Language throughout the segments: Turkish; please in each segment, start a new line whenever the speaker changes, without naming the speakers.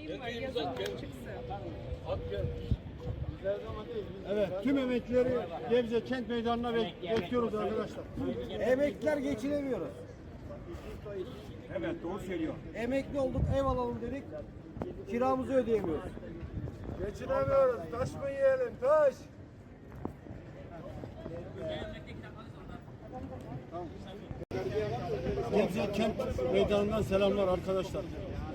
isteğim var. Yazın çıksın.
Evet, tüm emeklileri Gebze Kent Meydanı'na bek- bekliyoruz arkadaşlar.
Emekliler geçinemiyoruz.
Evet, doğru söylüyor.
Emekli olduk ev alalım dedik. Kiramızı ödeyemiyoruz.
Geçinemiyoruz, taş mı yiyelim, taş? Gebze Kent Meydanı'ndan selamlar arkadaşlar.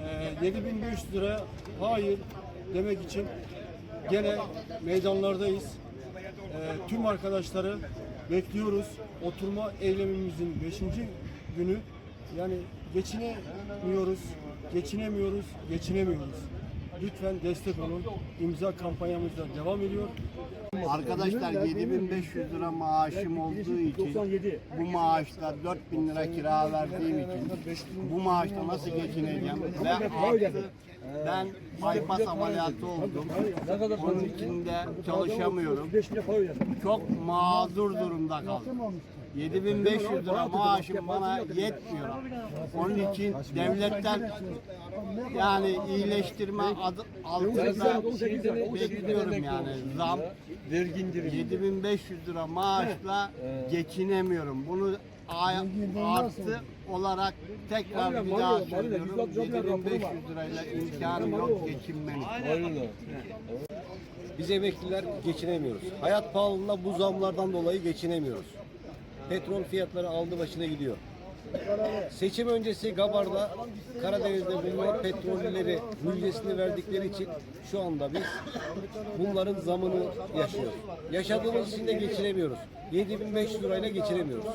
Ee, 7500 lira hayır demek için gene meydanlardayız. Ee, tüm arkadaşları bekliyoruz. Oturma eylemimizin 5. günü. Yani geçinemiyoruz, geçinemiyoruz, geçinemiyoruz. Lütfen destek olun. İmza kampanyamız da devam ediyor.
Arkadaşlar 7500 lira maaşım olduğu için bu maaşla 4000 lira kira verdiğim için bu maaşla nasıl geçineceğim ve artı ben bypass ameliyatı oldum. Onun için de çalışamıyorum. Çok mağdur durumda kaldım. 7500 lira maaşım bana yetmiyor. Onun için devletten yani iyileştirme adı altında bekliyorum yani zam 7500 lira maaşla geçinemiyorum. Bunu ay- artı olarak tekrar bir daha söylüyorum. 7500 lirayla imkanım yok geçinmenin.
Biz emekliler geçinemiyoruz. Hayat pahalılığında bu zamlardan dolayı geçinemiyoruz. Petrol fiyatları aldı başına gidiyor. Seçim öncesi Gabar'da Karadeniz'de bulunan petrolleri müjdesini verdikleri için şu anda biz bunların zamını yaşıyoruz. Yaşadığımız için de geçinemiyoruz. 7500 lirayla geçinemiyoruz.